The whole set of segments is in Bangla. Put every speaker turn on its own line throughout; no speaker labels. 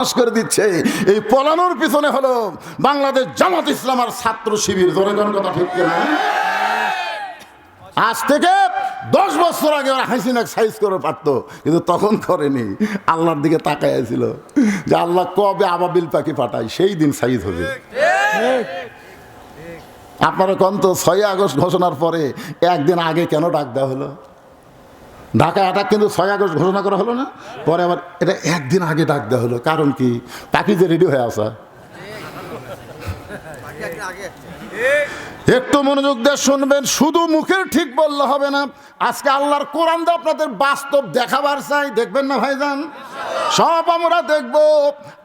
পাস করে দিচ্ছে। এই পলানোর পিছনে হলো বাংলাদেশ জামাত ইসলাম আর ছাত্র শিবির। ধরে কোন কথা ঠিক কিনা? আজ থেকে দশ বছর আগে ওরা হাসিনাক সাইজ করে পারতো, কিন্তু তখন করেনি। আল্লাহর দিকে তাকায় ছিল যে আল্লাহ কবে আবাবিল পাখি পাঠায় সেই দিন সাইজ হবে। আপনারা কন্ত ছয় আগস্ট ঘোষণার পরে একদিন আগে কেন ডাক দেওয়া হলো? ঢাকা অ্যাটাক কিন্তু ছয় আগস্ট ঘোষণা করা হলো না। পরে আবার এটা একদিন আগে ডাক দেওয়া হলো। কারণ কি? পাখি যে রেডি হয়ে আসা। একটু মনোযোগ দিয়ে শুনবেন, শুধু মুখের ঠিক বললে হবে না। আজকে আল্লাহর কোরআন দিয়ে আপনাদের বাস্তব দেখাবার চাই। দেখবেন না ভাইজান? সব আমরা দেখব।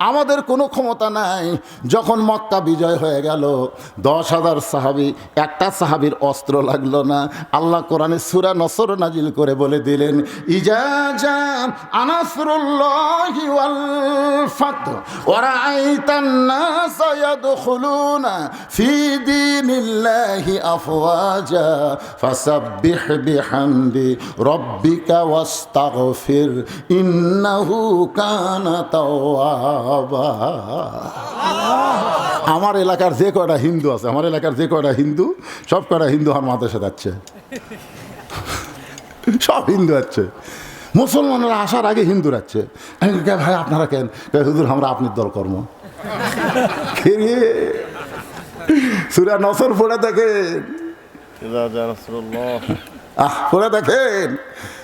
আমাদের কোনো ক্ষমতা নাই। যখন মক্কা বিজয় হয়ে গেল, দশ হাজার সাহাবি, একটা সাহাবির অস্ত্র লাগল না। আল্লাহ কোরআনে সুরা নসর নাজিল করে বলে দিলেন ইজাজা ফাত আফওয়াজা ফাসাব্বিহ বিহামদি রাব্বিকা ওয়াস্তাগফির ইন্নাহু কানা তাওয়াবা আমার এলাকার যে কয়টা হিন্দু আছে আমার এলাকার যে কয়টা হিন্দু সব কয়টা হিন্দু আমার মাদ্রাসা যাচ্ছে। সব হিন্দু আছে মুসলমানরা আসার আগে হিন্দু আমি ভাই আপনারা কেন? কে, হুজুর আমরা আপনার দল কর্ম? সুরা নসর পড়ে দেখেন। আহ পড়ে দেখেন।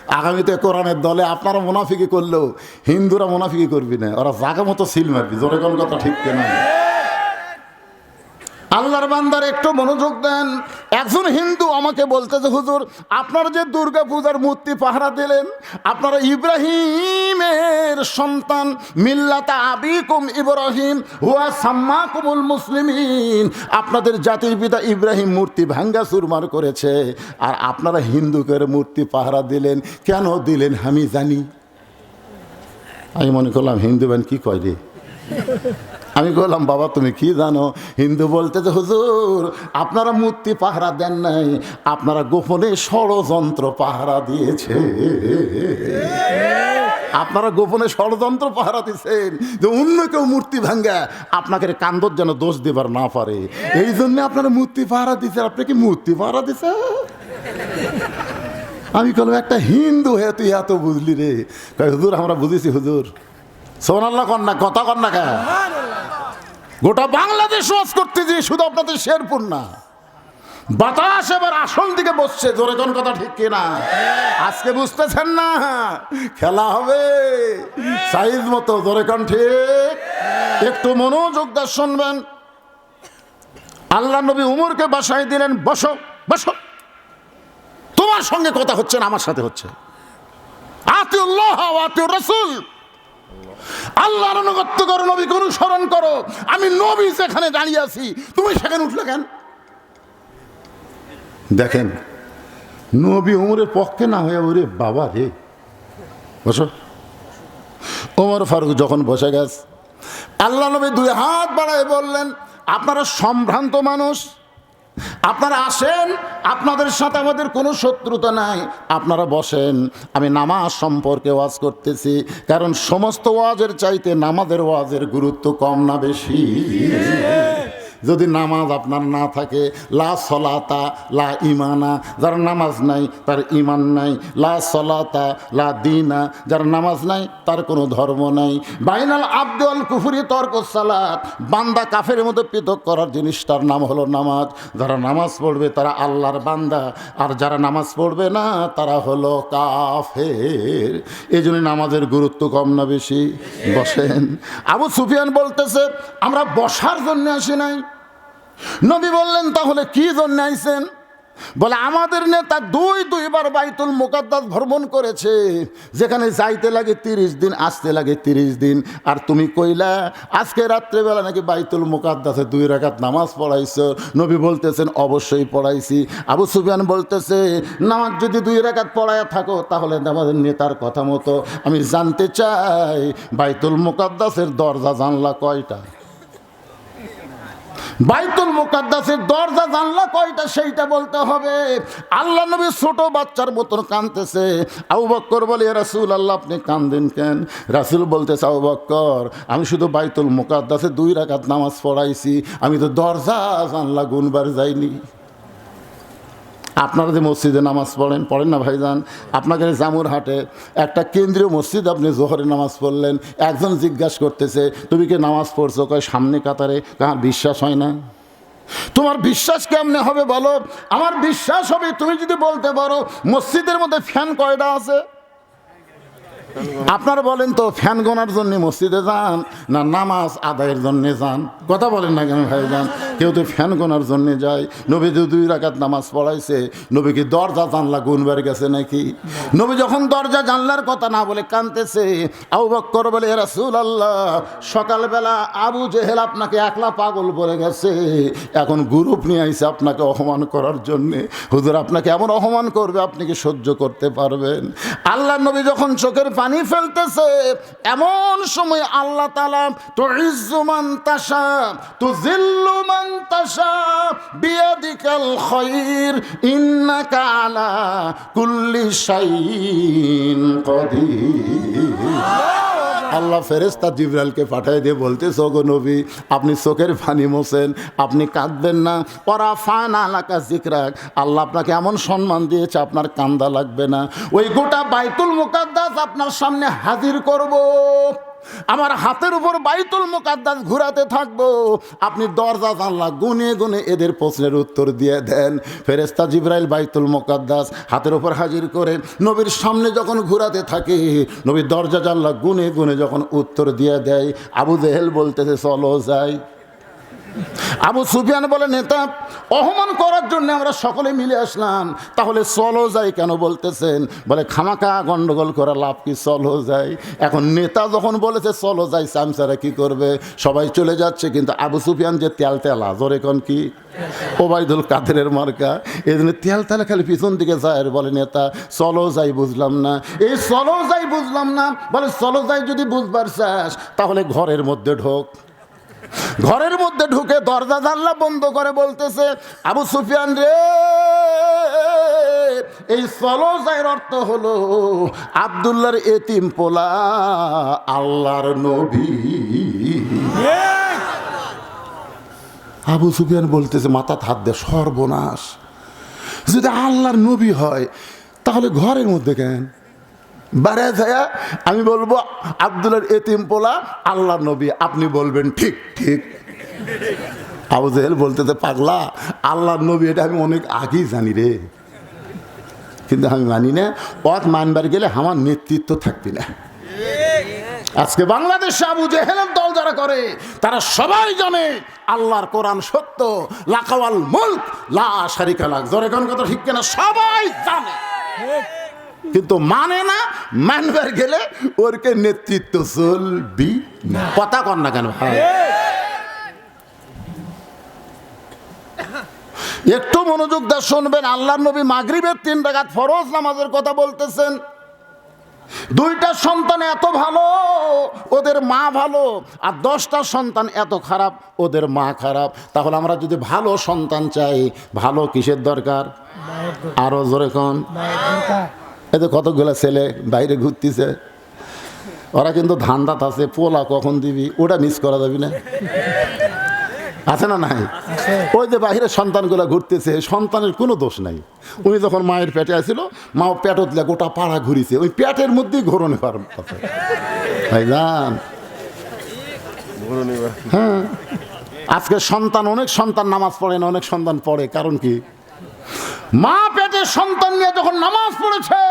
আগামীতে কোরআনের দলে আপনারা মুনাফিকি করলেও হিন্দুরা মুনাফিকি করবি না। ওরা জাগা মতো সিল মারবি। জোরে কথা ঠিক কেনা আল্লাহর বান্দার একটু মনোযোগ দেন। একজন হিন্দু আমাকে বলতেছে হুজুর, আপনারা যে দুর্গা পূজার মূর্তি পাহারা দিলেন, আপনারা ইব্রাহিমের সন্তান মিল্লাতা আবিকুম ইব্রাহিম, হুয়া সাম্মাকুমুল মুসলিমিন। আপনাদের জাতির পিতা ইব্রাহিম মূর্তি ভাঙ্গা চুরমার করেছে, আর আপনারা হিন্দুকের মূর্তি পাহারা দিলেন, কেন দিলেন আমি জানি। আমি মনে করলাম, হিন্দু ব্যান কি কয় রে? আমি বললাম, বাবা, তুমি কি জানো? হিন্দু বলতে যে, হুজুর, আপনারা মূর্তি পাহারা দেন নাই, আপনারা গোপনে ষড়যন্ত্র পাহারা দিয়েছে। আপনারা গোপনে ষড়যন্ত্র পাহারা দিচ্ছেন যে, অন্য কেউ মূর্তি ভাঙ্গা আপনাকে কান্দর যেন দোষ দেবার না পারে। এই জন্য আপনারা মূর্তি পাহারা দিচ্ছেন আপনি কি মূর্তি পাহারা দিছে আমি বললাম, একটা হিন্দু হয়ে তুই এত বুঝলি রে। হুজুর, আমরা বুঝেছি, হুজুর। সোনাল্লা কন্যা কথা কন্যা কা গোটা বাংলাদেশ ওয়াজ করতে যে শুধু আপনাদের শেরপুর না। বাতাস এবার আসল দিকে বসছে। জোরে কোন কথা ঠিক কিনা? আজকে বুঝতেছেন না? খেলা হবে। সাইজ মতো, জোরে কোন ঠিক? একটু মনোযোগ দিয়ে শুনবেন। আল্লাহ নবী উমরকে বাসায় দিলেন, বসো বসো। তোমার সঙ্গে কথা হচ্ছে না, আমার সাথে হচ্ছে। আতিউল্লাহ, আতিউর রসুল। আল্লাহর অনুগত্য করো, নবীকে অনুসরণ করো। আমি নবী সেখানে দাঁড়িয়ে আছি, তুমি সেখানে উঠলে কেন? দেখেন, নবী উমরের পক্ষে না হয়ে ওরে বাবা রে। বসো। ওমর ফারুক যখন বসে গেছে, আল্লাহ নবী দুই হাত বাড়ায় বললেন, আপনারা সম্ভ্রান্ত মানুষ আপনারা আসেন, আপনাদের সাথে আমাদের কোনো শত্রুতা নাই। আপনারা বসেন, আমি নামাজ সম্পর্কে ওয়াজ করতেছি, কারণ সমস্ত ওয়াজের চাইতে নামাজের ওয়াজের গুরুত্ব কম না বেশি। যদি নামাজ আপনার না থাকে, লা সলাতা, লা ইমানা যার নামাজ নাই তার ইমান নাই, লা সলাতা, লা দিনা, যার নামাজ নাই তার কোনো ধর্ম নাই। বাইনাল আব্দুল কুফুরি তর্ক সালাত, বান্দা কাফের মধ্যে পৃথক করার জিনিসটার নাম হলো নামাজ। যারা নামাজ পড়বে তারা আল্লাহর বান্দা, আর যারা নামাজ পড়বে না তারা হলো কাফের। এই জন্য নামাজের গুরুত্ব কম না বেশি। বসেন। আবু সুফিয়ান বলতেছে, আমরা বসার জন্য আসি নাই। নবী বললেন, তাহলে কি জন্য আইছেন? বলে, আমাদের নেতা দুই দুইবার বাইতুল মোকাদ্দাস ভ্রমণ করেছে। যেখানে যাইতে লাগে তিরিশ দিন, আসতে লাগে তিরিশ দিন। আর তুমি কইলা, আজকে রাত্রেবেলা নাকি বাইতুল মোকাদ্দাসে দুই রাকাত নামাজ পড়াইছো? নবী বলতেছেন, অবশ্যই পড়াইছি। আবু সুফিয়ান বলতেছে, নামাজ যদি দুই রাকাত পড়ায় থাকো, তাহলে আমাদের নেতার কথা মতো। আমি জানতে চাই, বাইতুল মোকাদ্দাসের দরজা জানলা কয়টা? বাইতুল মুকাদ্দাসের দরজা, জানলা কয়টা সেইটা বলতে হবে। আল্লাহ নবী ছোট বাচ্চার মতন কাঁদতেছে। আবু বক্কর বলে রাসুল আল্লাহ আপনি কান্দেন কেন? রাসুল বলতেছে, আবু বক্কর, আমি শুধু বাইতুল মুকাদ্দাসে দুই রাকাত নামাজ পড়াইছি। আমি তো দরজা, জানলা গুনবার যাইনি। আপনারা যে মসজিদে নামাজ পড়েন পড়েন না ভাইজান? আপনাকে জামুর হাটে একটা কেন্দ্রীয় মসজিদ আপনি জোহরে নামাজ পড়লেন, একজন জিজ্ঞাসা করতেছে, তুমি কি নামাজ পড়ছো? কয়, সামনে কাতারে। কার বিশ্বাস হয় না। তোমার বিশ্বাস কেমনে হবে বলো? আমার বিশ্বাস হবে, তুমি যদি বলতে পারো, মসজিদের মধ্যে ফ্যান কয়টা আছে? আপনারা বলেন তো, ফ্যান গোনার জন্য মসজিদে যান না নামাজ আদায়ের জন্য যান? কথা বলেন না কেন ভাই যান কেউ তো ফ্যান গোনার জন্য যায়। নবী যে দুই রাকাত নামাজ পড়াইছে, নবী কি দরজা জানলা গুনবার গেছে নাকি? নবী যখন দরজা জানলার কথা না বলে কানতেছে, আবু বক্কর বলে রাসূল আল্লাহ সকালবেলা আবু জেহেল আপনাকে একলা পাগল বলে গেছে। এখন গ্রুপ নিয়ে আইসে আপনাকে অপমান করার জন্যে। হুজুর, আপনাকে এমন অপমান করবে, আপনি কি সহ্য করতে পারবেন? আল্লাহ নবী যখন চোখের পানি ফেলতেছে। এমন সময় আল্লাহ তালা তো ইজ্জুমান তাসা তো জিল্লুমান তাসা বিয়াদিকাল খৈর ইন্না কালা কুল্লি শাইইন কদির। আল্লাহ ফেরেস্তা জিব্রাইলকে পাঠিয়ে দিয়ে বলতে গো নবী, আপনি চোখের পানি মোছেন, আপনি কাঁদবেন না। পরা ফান আলাকা জিকরাক আল্লাহ আপনাকে এমন সম্মান দিয়েছে, আপনার কান্দা লাগবে না। ওই গোটা বাইতুল মুকাদ্দাস আপনার সামনে হাজির করব। আমার হাতের উপর বাইতুল মোকাদ্দাস ঘুরাতে থাকব। আপনি দরজা, জানলা গুনে গুনে এদের প্রশ্নের উত্তর দিয়ে দেন। ফেরেস্তা জিব্রাইল বাইতুল মোকাদ্দাস হাতের উপর হাজির করে নবীর সামনে যখন ঘুরাতে থাকে, নবীর দরজা, জানলা গুনে গুনে যখন উত্তর দিয়ে দেয়, আবু জেহেল বলতেছে, চলো যাই। আবু সুফিয়ান বলে, নেতা অহমান করার জন্য আমরা সকলে মিলে আসলাম। তাহলে চলো যাই কেন বলতেছেন? বলে খামাকা গন্ডগোল করা লাভ কি? চলো যাই। এখন নেতা যখন বলেছে, চলো যাই, সামসারা কি করবে? সবাই চলে যাচ্ছে, কিন্তু আবু সুফিয়ান যে তেল তেলা, জোর এখন কি? ওবায়দুল কাদেরের মার্কা। এই জন্য তেল তেলা খালি পিছন দিকে যায়। আর বলে, নেতা, চলো যাই, বুঝলাম না। এই চলো যাই, বুঝলাম না, বলে, চলো যাই যদি বুঝবার চাস, তাহলে ঘরের মধ্যে ঢোক। ঘরের মধ্যে ঢুকে দরজা জানলা বন্ধ করে বলতেছে, আবু সুফিয়ান রে, এই সলজায়ের অর্থ হলো আবদুল্লার এতিম পোলা, আল্লাহর নবী। আবু সুফিয়ান বলতেছে, মাথা হাত দে সর্বনাশ। যদি আল্লাহর নবী হয়, তাহলে ঘরের মধ্যে কেন? বারে যায় আমি বলব, আব্দুলের এতিম পোলা, আল্লাহ নবী, আপনি বলবেন ঠিক ঠিক। আবু জেহেল বলতেছে, পাগলা, আল্লাহ নবী, এটা আমি অনেক আগেই জানি রে। কিন্তু আমি মানি না, পথ মানবার গেলে আমার নেতৃত্ব থাকবি না। আজকে বাংলাদেশে আবু জেহেলের দল যারা করে, তারা সবাই জানে আল্লাহর কোরআন সত্য, লাকাওয়াল মুল্ক, লা শারিকা লাক। জোরে কথা ঠিক কিনা? সবাই জানে। কিন্তু মানে না, মানবার গেলে ওরকে নেতৃত্ব চলবি না। কথা কর না কেন? ভাই একটু মনোযোগ দিয়ে শুনবেন, আল্লাহ নবী মাগরিবের তিন রাকাত ফরজ নামাজের কথা বলতেছেন। দুইটা সন্তান এত ভালো, ওদের মা ভালো, আর দশটা সন্তান এত খারাপ, ওদের মা খারাপ। তাহলে আমরা যদি ভালো সন্তান চাই, ভালো কিসের দরকার? আরও জোরে কন। এতে কতগুলো ছেলে বাইরে ঘুরতেছে ওরা কিন্তু ধান্দাত আছে পোলা কখন দিবি ওটা মিস করা যাবি না। আছে না নাই? ওই যে বাহিরে সন্তানগুলো ঘুরতেছে সন্তানের কোনো দোষ নাই। উনি যখন মায়ের পেটে আসছিল মা পেটত গোটা পাড়া ঘুরিছে ওই পেটের মধ্যেই ঘোরণে কথা ভাই যান হ্যাঁ। আজকে সন্তান অনেক সন্তান নামাজ পড়ে না অনেক সন্তান পড়ে কারণ কি? মা পেটে সন্তান নিয়ে যখন নামাজ পড়েছে,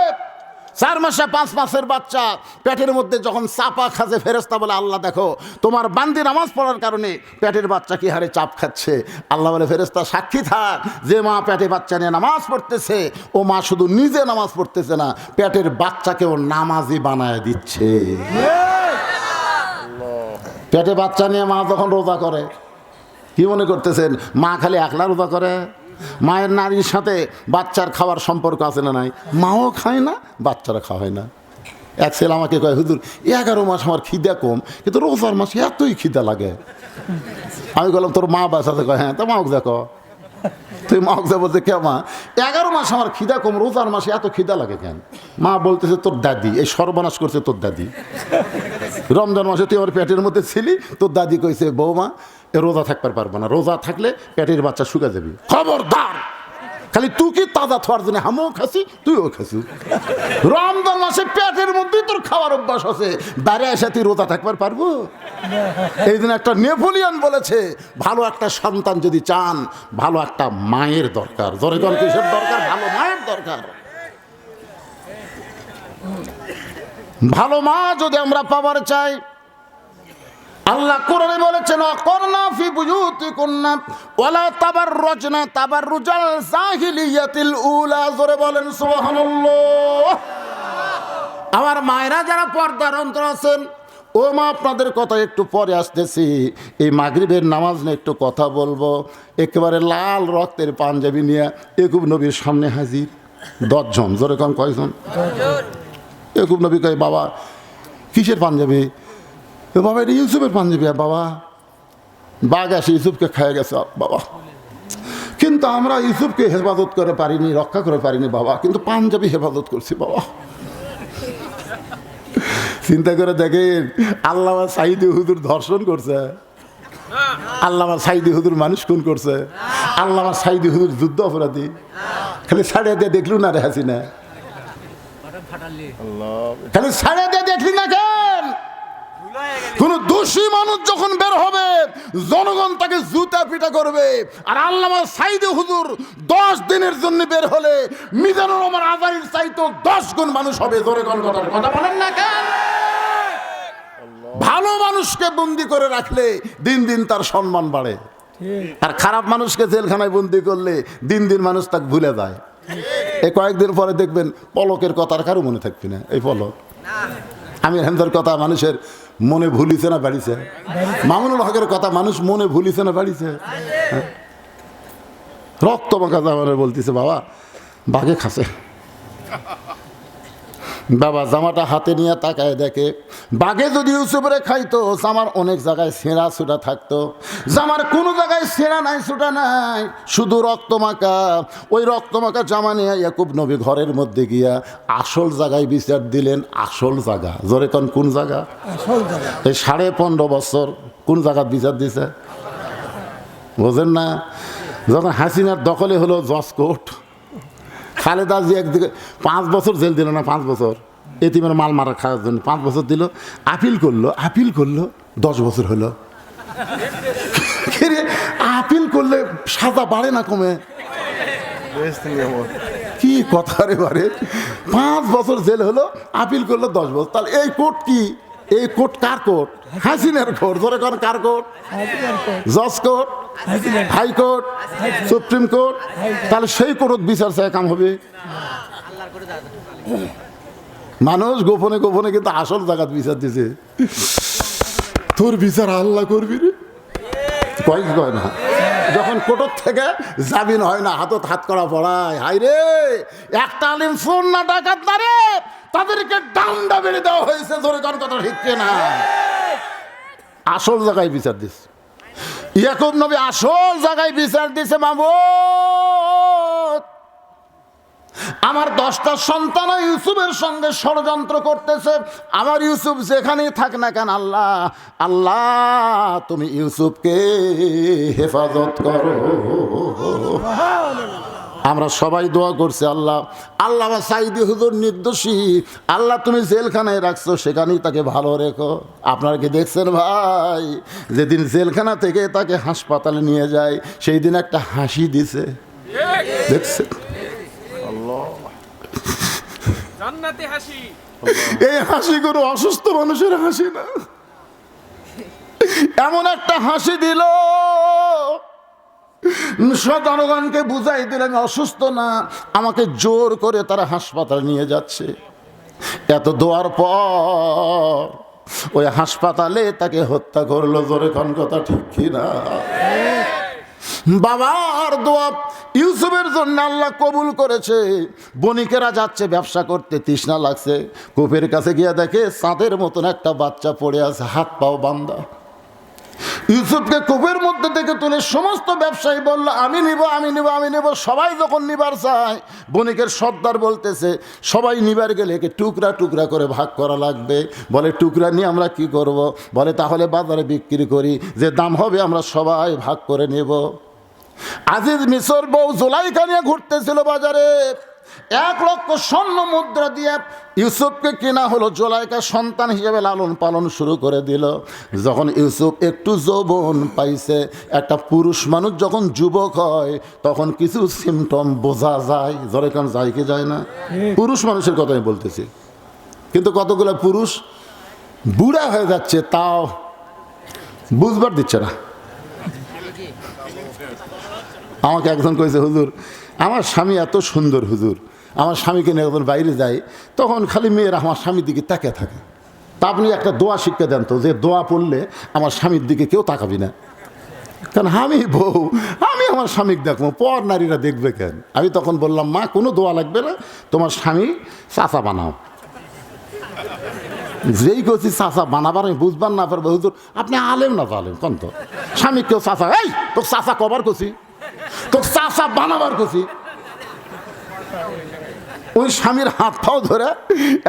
চার মাসে পাঁচ মাসের বাচ্চা, পেটের মধ্যে যখন চাপা খাজে ফেরেস্তা বলে, আল্লাহ দেখো, তোমার বান্দি নামাজ পড়ার কারণে পেটের বাচ্চা কি হারে চাপ খাচ্ছে? আল্লাহ বলে ফেরেস্তা সাক্ষী থাক, যে মা পেটে বাচ্চা নিয়ে নামাজ পড়তেছে, ও মা শুধু নিজে নামাজ পড়তেছে না, পেটের বাচ্চাকেও নামাজি বানায় দিচ্ছে। পেটে বাচ্চা নিয়ে মা যখন রোজা করে, কি মনে করতেছেন? মা খালি একলা রোজা করে? মায়ের নারীর সাথে বাচ্চার খাওয়ার সম্পর্ক আছে না নাই? মাও খায় না, বাচ্চারা খাওয়ায় না। এক ছেলে আমাকে কয়, হুজুর, এগারো মাস আমার খিদা কম, কিন্তু রোজার মাসে এতই খিদা লাগে। আমি বললাম, তোর মা বাসাতে কয় হ্যাঁ তো মাওক দেখো। তুই মাওক যা বলছে, কে মা? এগারো মাস আমার খিদা কম, রোজার মাসে এত খিদা লাগে কেন? মা বলতেছে, তোর দাদি, এই সর্বনাশ করছে তোর দাদি। রমজান মাসে তুই আমার পেটের মধ্যে ছিলি, তোর দাদি কইছে, বৌমা রোজা থাকতে পারবে না। রোজা থাকলে পেটের বাচ্চা শুকা যাবি। খবরদার! খালি তুই কি তাজা থার জন্য? আমিও খাসি, তুইও খাসি। রমজান মাসে পেটের মধ্যেই তোর খাওয়ার অভ্যাস আছে। বাইরে এসে তুই রোজা থাকবার পারব? এই দিন একটা নেপোলিয়ান বলেছে, ভালো একটা সন্তান যদি চান, ভালো একটা মায়ের দরকার। জরে জল কিসের দরকার? ভালো মায়ের দরকার। ভালো মা যদি আমরা পাবার চাই আল্লাহ কোরআনে বলেছেন করনা ফি বুয়ুতি কুন্না ওয়ালা তাবাররুজনা তাবাররুজাল জাহিলিয়াতিল উলা। জোরে বলেন সুবহানাল্লাহ। আমার মায়েরা যারা পর্দার অন্তর আছেন ও মা আপনাদের কথা একটু পরে আসতেছি। এই মাগরিবের নামাজ নিয়ে একটু কথা বলব। একেবারে লাল রক্তের পাঞ্জাবি নিয়ে একুব নবীর সামনে হাজির। দশজন জোরে কম কয়জন? একুব নবী কয় বাবা কিসের পাঞ্জাবি? বাবা, এটা ইউসুফের পাঞ্জাবি বাবা। বাঘ আসে, ইউসুফকে খেয়ে গেছে, বাবা। কিন্তু আমরা ইউসুফকে হেফাজত করে পারিনি, রক্ষা করে পারিনি, বাবা। কিন্তু পাঞ্জাবি হেফাজত করছি, বাবা। চিন্তা করে দেখেন আল্লামা সাইদি হুজুর ধর্ষণ করছে। আল্লামা সাইদি হুজুর মানুষ খুন করছে। আল্লামা সাইদি হুজুর যুদ্ধ অপরাধী। খালি ছাড়িয়ে দিয়ে দেখলু না রে হাসিনা। খালি ছাড়িয়ে দিয়ে দেখলি না কেন দোষী মানুষ যখন বের হবে জনগণ তাকে জুতা পিটা করবে। আর আল্লামা সাইদে হুজুর দশ দিনের জন্য বের হলে মিজানুর রহমান আজারির চাইতো দশ গুণ মানুষ হবে জোরে কথার কথা বলেন না কেন? ভালো মানুষকে বন্দি করে রাখলে দিন দিন তার সম্মান বাড়ে। আর খারাপ মানুষকে জেলখানায় বন্দি করলে দিন দিন মানুষ তাকে ভুলে যায়। এই কয়েকদিন পরে দেখবেন পলকের কথার কারও মনে থাকবে না এই পলক। আমি হেমদার কথা মানুষের মনে ভুলিছে না বাড়িছে? মামুনুল হকের কথা মানুষ মনে ভুলিছে না বাড়িছে? হ্যাঁ? রক্ত মাখা জামানের বলতেছে, বাবা, বাঘে খাসে। বাবা জামাটা হাতে নিয়ে তাকায় দেখে। বাঘে যদি ইউসুফরে খাইতো জামার অনেক জায়গায় সেরা সুটা থাকতো। জামার কোনো জায়গায় সেরা নাই সুটা নাই। শুধু রক্ত মাখা। ওই রক্ত মাখা জামা নিয়ে ইয়াকুব নবী ঘরের মধ্যে গিয়া আসল জায়গায় বিচার দিলেন আসল জায়গা। জোরে কন কোন জায়গা? এই সাড়ে পনেরো বছর কোন জায়গা বিচার দিছে? বোঝেন না? যখন হাসিনার দখলে হলো জজ কোর্ট। খালেদা জি একদিকে পাঁচ বছর জেল দিল না পাঁচ বছর। এতিমের মাল মারা খাওয়ার জন্য পাঁচ বছর দিল আপিল করল আপিল করল দশ বছর হলো। আপিল করলে সাজা বাড়ে না কমে? কি কথা রে বারে পাঁচ বছর জেল হলো আপিল করল দশ বছর। তাহলে এই কোর্ট কি? এই কোর্ট কার কোর্ট? হাসিনের কোর্ট। ধরে কার কোর্ট। জজ court? High court supreme court তাহলে সেই কোর্ট বিচার চায় কাম হবে। মানুষ গোপনে গোপনে কিন্তু আসল জায়গাত বিচার দিছে। তোর বিচার আল্লাহ করবি রে। কয় কয় না? যখন কোটর থেকে জামিন হয় না হাতত হাত করা পড়ায় হাই রে একটা আলিম ফোন না ডাকাত না রে তাদেরকে ডান্ডা বেড়ে দেওয়া হয়েছে ধরে কোন কথা ঠিক না আসল জায়গায় বিচার দিস ইয়াকুব নবী আসল জায়গায় বিচার দিছে মামুদ আমার দশটা সন্তান ইউসুফের সঙ্গে ষড়যন্ত্র করতেছে। আমার ইউসুফ যেখানেই থাক না কেন, আল্লাহ আল্লাহ, তুমি ইউসুফকে হেফাজত করো। আমরা সবাই দোয়া করছি আল্লাহ। আল্লাহ সাইদি হুজুর নির্দোষী। আল্লাহ তুমি জেলখানায় রাখছো সেখানেই তাকে ভালো রেখো। আপনারা কি দেখছেন ভাই? যেদিন জেলখানা থেকে তাকে হাসপাতালে নিয়ে যায় সেই দিন একটা হাসি দিছে। দেখছেন?
হাসি।
এই হাসি কোনো অসুস্থ মানুষের হাসি না। এমন একটা হাসি দিল। জনগণকে বুঝাই দিলেন অসুস্থ না। আমাকে জোর করে তারা হাসপাতালে নিয়ে যাচ্ছে। এত দোয়ার পর ওই হাসপাতালে তাকে হত্যা করল, জোরে কোন কথা ঠিক কিনা? বাবার দোয়া ইউসুফের জন্য আল্লাহ কবুল করেছে। বণিকেরা যাচ্ছে ব্যবসা করতে, তৃষ্ণা লাগছে। কূপের কাছে গিয়ে দেখে চাঁদের মতন একটা বাচ্চা পড়ে আছে, হাত পাও বান্দা। ইউসুফকে কূপের মধ্যে থেকে তুলে সমস্ত ব্যবসায়ী বলল, আমি নিব আমি নিব আমি নিব। সবাই যখন নিবার চায়, বণিকের সর্দার বলতেছে, সবাই নিবার গেলে একে টুকরা টুকরা করে ভাগ করা লাগবে। বলে, টুকরা নিয়ে আমরা কি করব? বলে, তাহলে বাজারে বিক্রি করি, যে দাম হবে আমরা সবাই ভাগ করে নেব। আজিজ মিশর বউ জোলাইকা ঘুরতেছিল বাজারে। এক লক্ষ স্বর্ণ মুদ্রা দিয়ে ইউসুফকে কেনা হলো, জোলাইকা সন্তান হিসেবে লালন পালন শুরু করে দিল। যখন ইউসুফ একটু যৌবন পাইছে, একটা পুরুষ মানুষ যখন যুবক হয়, তখন কিছু সিমটম বোঝা যায়। জরে কারণ যায় কি যায় না? পুরুষ মানুষের কথা আমি বলতেছি। কিন্তু কতগুলো পুরুষ? বুড়া হয়ে যাচ্ছে, তাও বুঝবার দিচ্ছে না। আমাকে একজন কয়েছে হুজুর, আমার স্বামী এত সুন্দর, হুজুর। আমার স্বামীকে নিয়ে একজন বাইরে যায় তখন খালি মেয়েরা আমার স্বামীর দিকে তাকিয়ে থাকে। তা আপনি একটা দোয়া শিক্ষা দেন তো, যে দোয়া পড়লে আমার স্বামীর দিকে কেউ তাকাবি না। কারণ আমি বউ, আমি আমার স্বামীকে দেখব, পর নারীরা দেখবে কেন? আমি তখন বললাম, মা, কোনো দোয়া লাগবে না, তোমার স্বামী চাচা বানাও। যেই করছি চাচা বানাবার, আমি বুঝবার না পারব। হুজুর, আপনি আলেম না তো আলেম? কোন তো? স্বামী কেউ চাচা, এই, তোর চাচা কবার করছি তোর চাচা বানাবার করছি ওই স্বামীর হাত পাও ধরে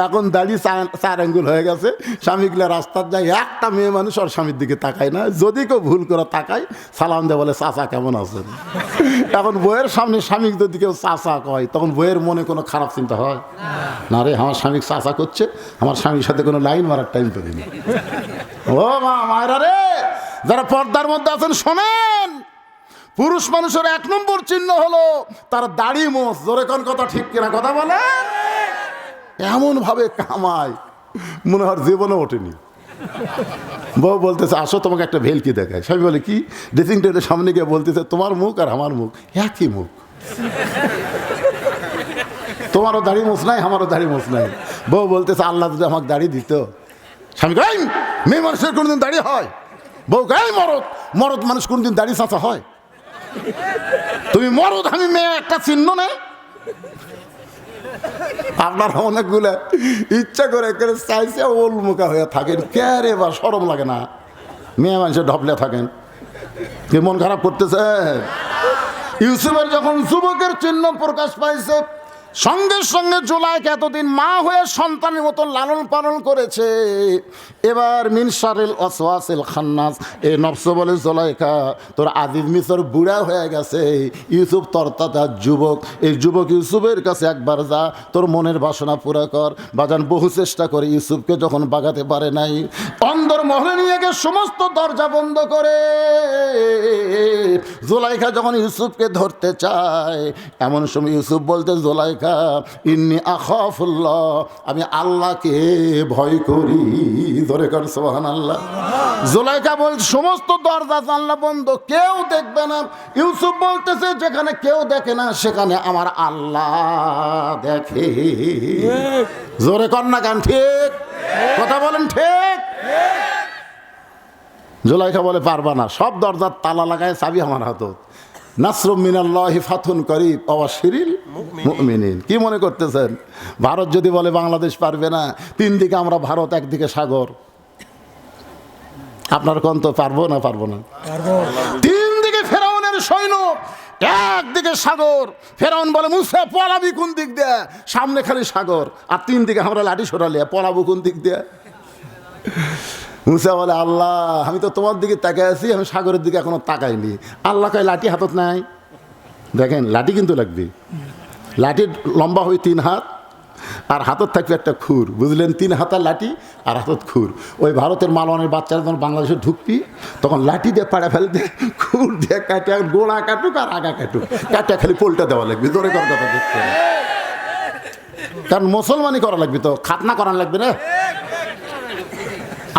এখন দাড়ি চার আঙ্গুল হয়ে গেছে। স্বামীগুলো রাস্তার যায়, একটা মেয়ে মানুষ ওর স্বামীর দিকে তাকায় না। যদি কেউ ভুল করে তাকায়, সালাম দেয়, বলে, চাচা কেমন আছেন? এখন বইয়ের সামনে স্বামীকে যদি কেউ চাচা কয়, তখন বইয়ের মনে কোনো খারাপ চিন্তা হয়? না রে, আমার স্বামী চাচা করছে, আমার স্বামীর সাথে কোনো লাইন মারার টাইম পেলিনি ও মা, মায়েরা রে, যারা পর্দার মধ্যে আছেন, শোনেন! পুরুষ মানুষের এক নম্বর চিহ্ন হলো তার দাড়ি মোষ জোরে কোন কথা ঠিক কিনা কথা বলে? এমন ভাবে কামায়, মনে হয় জীবনে ওঠেনি। বউ বলতেছে, আসো, তোমাকে একটা ভেলকি দেখায় সবাই বলে, কি? ড্রেসিং টেবিলের সামনে গিয়ে বলতেছে, তোমার মুখ আর আমার মুখ, একই মুখ। তোমারও দাড়ি মোছ নাই, আমারও দাড়ি মোছ নাই। বউ বলতেছে, আল্লাহ যদি আমাকে দাড়ি দিত। স্বামী মেয়ে মানুষের কোনোদিন দাড়ি হয়? বউ গাই মরদ মরদ মানুষ কোনোদিন দাড়ি চাচা হয়? তুমি মরদ আমি মেয়ে, একটা চিহ্ন নেই আপনার অনেকগুলো ইচ্ছা করে করে চাইছে ওল মুখা হয়ে থাকেন। কে বা সরম লাগে না। মেয়ে মানুষের ঢপলে থাকেন। মন খারাপ করতেছে? ইউসুফের যখন যুবকের চিহ্ন প্রকাশ পাইছে সঙ্গে সঙ্গে জোলাইকে এতদিন মা হয়ে সন্তানের মতো লালন পালন করেছে। এবার মিনসারেল অসওয়াসেল খান্নাস, এ নফস বলে জোলাইকা, তোর আজিজ মিসর বুড়া হয়ে গেছে। ইউসুফ তরতাতা যুবক, এই যুবক ইউসুফের কাছে একবার যা, তোর মনের বাসনা পুরা কর। বাজান, বহু চেষ্টা করে ইউসুফকে যখন বাগাতে পারে নাই, অন্দর মহলে নিয়ে গিয়ে সমস্ত দরজা বন্ধ করে। জোলাইখা যখন ইউসুফকে ধরতে চায়, এমন সময় ইউসুফ বলতে ইন্নি আমি আল্লাহকে ভয় করি। ধরে কর সোহান আল্লাহ জোলাইখা বল, সমস্ত দরজা জানলা বন্ধ, কেউ দেখবে না। ইউসুফ বলতেছে, যেখানে কেউ দেখে না, সেখানে আমার আল্লাহ দেখে। জোরে কর না গান ঠিক? কথা বলেন ঠিক? জুলাইখা বলে, পারবা না। সব দরজার তালা লাগায় চাবি আমার হাত নাসরুম মিনাল্লাহি ফাথুন করিব অবাশিরিল মুমিনিন। কি মনে করতেছেন? ভারত যদি বলে বাংলাদেশ পারবে না তিন দিকে আমরা ভারত একদিকে সাগর। আপনার কোন তো পারব না পারব না? তিন দিকে ফেরাউনের সৈন্য একদিকে সাগর। ফেরাউন বলে মুসা পলাবি কোন দিক দিয়ে? সামনে খালি সাগর। আর তিন দিকে আমরা লাঠি সরালিয়া পলাবো কোন দিক দিয়ে? মুসা বলে, আল্লাহ, আমি তো তোমার দিকে তাকাই আছি, আমি সাগরের দিকে এখনও তাকাইনি। আল্লাহ কয়, লাঠি হাতত নাই। দেখেন, লাঠি কিন্তু লাগবে। লাঠি লম্বা হয় তিন হাত, আর হাতত থাকবে একটা খুর। বুঝলেন, তিন হাতার লাঠি, আর হাতত খুর। ওই ভারতের মালওয়ানের বাচ্চারা যখন বাংলাদেশে ঢুকবি, তখন লাঠি দিয়ে পাড়া ফেলতে, খুর দিয়ে কাটে গোড়া কাটুক আর আগা কাটুক। কাটে খালি পোলটা দেওয়া লাগবে, জোরে কর কথা কারণ মুসলমানই করা লাগবে তো, খাতনা করা লাগবে না?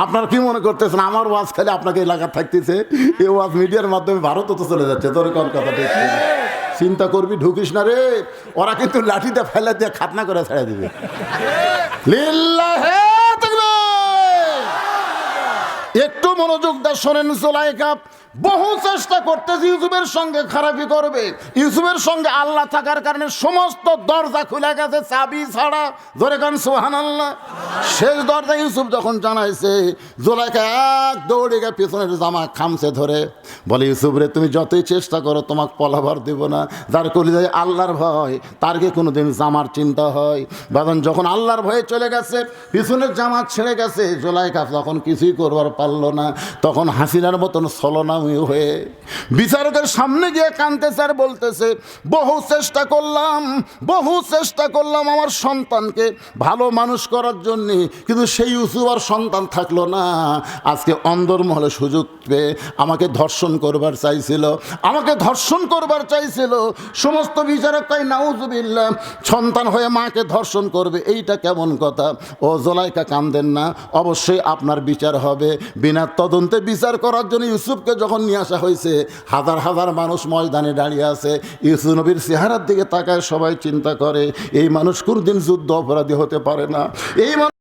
আপনার কি মনে করতেছেন? আমার ওয়াজ খালি আপনাকে এলাকা থাকতেছে। এই ওয়াজ মিডিয়ার মাধ্যমে ভারত তো চলে যাচ্ছে। তোর কোন কথা চিন্তা করবি, ঢুকিস না রে। ওরা কিন্তু লাঠিতে ফেলে দিয়ে খাতনা করে ছেড়ে দিবে। একটু মনোযোগ দা শোনেন, জোলাইকা। বহু চেষ্টা করতেছে ইউসুফের সঙ্গে খারাপি করবে। ইউসুফের সঙ্গে আল্লাহ থাকার কারণে সমস্ত দরজা খুলে গেছে, চাবি ছাড়া। ধরে গান সোহান আল্লাহ শেষ দরজা ইউসুফ যখন জানাইছে, জোলাইকা এক দৌড়ে গিয়ে পিছনের জামা খামছে ধরে, বলে, ইউসুফ রে, তুমি যতই চেষ্টা করো, তোমাকে পলাভার দেব না। যার কলিজায় আল্লাহর ভয়, তার কি কোনোদিন জামার চিন্তা হয়? বাদন যখন আল্লাহর ভয়ে চলে গেছে, পিছনের জামা ছেড়ে গেছে, জোলাইকা তখন কিছুই করবার পারল না। তখন হাসিনার মতন ছলনামী হয়ে বিচারকের সামনে গিয়ে কানতেছে আর বলতেছে, বহু চেষ্টা করলাম, বহু চেষ্টা করলাম আমার সন্তানকে ভালো মানুষ করার জন্যে, কিন্তু সেই আর সন্তান থাকল না। আজকে অন্দরমহলে সুযোগ পেয়ে আমাকে ধর্ষণ করবার চাইছিল, আমাকে ধর্ষণ করবার চাইছিল। সমস্ত বিচারক তাই নাউজুবিল্লাহ, সন্তান হয়ে মাকে ধর্ষণ করবে, এইটা কেমন কথা? ও জোলাইকা কান্দেন না, অবশ্যই আপনার বিচার হবে। বিনা তদন্তে বিচার করার জন্য ইউসুফকে যখন নিয়ে আসা হয়েছে, হাজার হাজার মানুষ ময়দানে দাঁড়িয়ে আছে। ইউসুফ নবীর চেহারার দিকে তাকায় সবাই চিন্তা করে, এই মানুষ কোনদিন যুদ্ধ অপরাধী হতে পারে না। এই